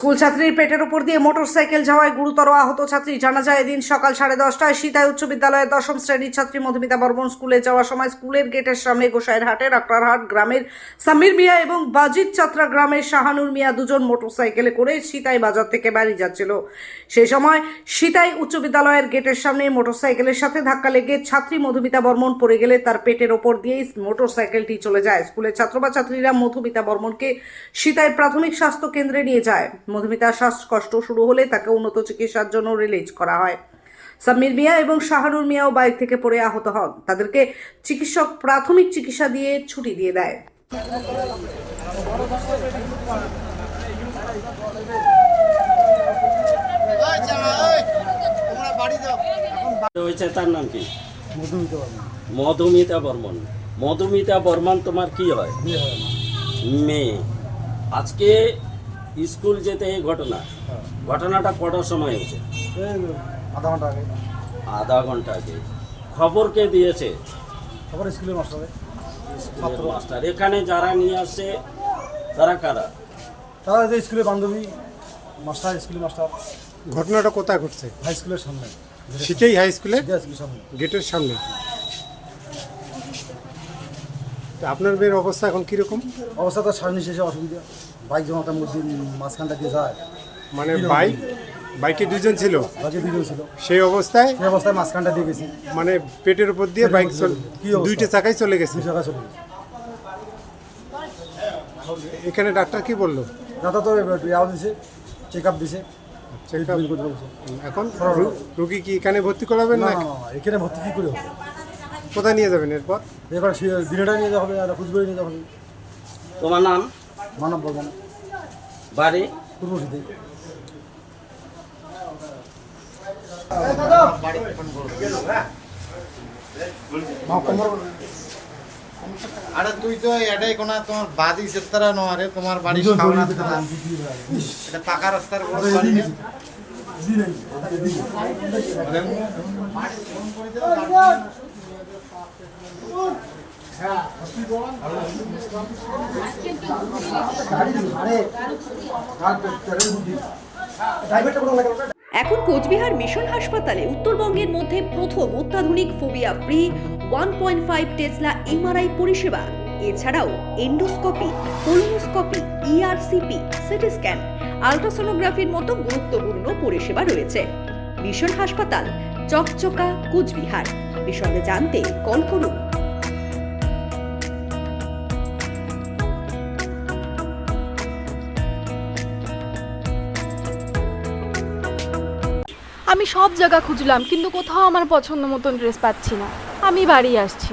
School ছাত্রীর পেটের উপর দিয়ে মোটরসাইকেল যাওয়ায় গুরুতর আহত ছাত্রী। জানা যায়, এদিন সকাল সাড়ে দশটায় সীতায় উচ্চ বিদ্যালয়ের দশম শ্রেণির ছাত্রী মধুমিতা বর্মন স্কুলে যাওয়ার সময় স্কুলের গেটের সামনে গোসাইরহাটের আকরারহাট গ্রামের সামির মিয়া এবং বাজিত চাত্রা গ্রামের শাহানুর মিয়া দুজন মোটরসাইকেলে করে সীতাই বাজার থেকে বাড়ি যাচ্ছিল। সেই সময় সীতাই উচ্চ বিদ্যালয়ের গেটের সামনে মোটরসাইকেলের সাথে ধাক্কা লেগে ছাত্রী মধুমিতা বর্মন পড়ে গেলে তার পেটের ওপর দিয়েই মোটরসাইকেলটি চলে যায়। স্কুলের ছাত্র বা ছাত্রীরা মধুমিতা বর্মনকে সীতায় প্রাথমিক স্বাস্থ্য কেন্দ্রে নিয়ে যায়। মধুমিতার শ্বাসকষ্ট শুরু হলে তাকে উন্নত চিকিৎসার জন্য রিলিজ করা হয়। সামির মিয়া এবং শাহানুর মিয়াও বাইক থেকে পড়ে আহত হন। তাদেরকে চিকিৎসক প্রাথমিক চিকিৎসা দিয়ে ছুটি দিয়ে দেয়। হয়েছে তার নাম কি? মধুমিতা বর্মন। মধুমিতা বর্মন। তোমার কি হয়। মেয়ে। আজকে স্কুল যেতে এই ঘটনা। হ্যাঁ। ঘটনাটা কটার সময় হয়েছে? আধা ঘণ্টা আগে। আধা ঘণ্টা আগে। খবর কে দিয়েছে? আবার স্কুলের মাস্টারে। স্কুলের মাস্টার। এখানে যারা নিয়ে আসছে তারা কারা? তারা যে স্কুলের বান্ধবী মাস্টার স্কুলের মাস্টার। ঘটনাটা কোথায় ঘটছে? হাই স্কুলের সামনে। সিটেই হাই স্কুলে? স্কুলের সামনে। গেটের সামনে। তো আপনার মেয়ের অবস্থা এখন কীরকম? অবস্থা তো সামনে শেষে অসুবিধা। বাইক একটা মধ্যে মাঝখানটা দিয়ে যায়। মানে বাইক? বাইকে দুজন ছিল? দুজন ছিল। সেই অবস্থায়? সেই অবস্থায় মাঝখানটা দিয়ে গেছি। মানে পেটের উপর দিয়ে বাইক? দুইটা চাকায় চলে গেছে? দুই জায়গায় চলে গেছি। এখানে ডাক্তার কি বলল? দাদা তো ইয়াও দিছে চেক আপ দিছে চেক। এখন রুগী কি এখানে ভর্তি করাবেন না, এখানে ভর্তি কী করে হবে? কোথায় নিয়ে যাবেন এরপর? এবার দিনেটা নিয়ে যাওয়া হবে আর কুচবিহারে নিয়ে যাওয়া হবে। তোমার নাম? মানব বর্মন। বাড়ি? পূর্বশীতে আরে তুই তো এটাই কোনা তোমার বাদি সেতারা নো আরে তোমার বাড়ি সামনা এটা পাকা রাস্তার। এখন কোচবিহার মিশন হাসপাতালে উত্তরবঙ্গের মধ্যে প্রথম অত্যাধুনিক phobia free one point five tesla MRI পরিষেবা। এছাড়াও endoscopy colonoscopy ERCP CT scan, আলট্রাসোনোগ্রাফির মতো গুরুত্বপূর্ণ পরিষেবা রয়েছে। মিশন হাসপাতাল, চকচকা, কুচবিহার। বিশদে জানতে কল করুন। আমি সব জায়গা খুঁজলাম, কিন্তু কোথাও আমার পছন্দ মতন ড্রেস পাচ্ছি না। আমি বাড়ি আসছি।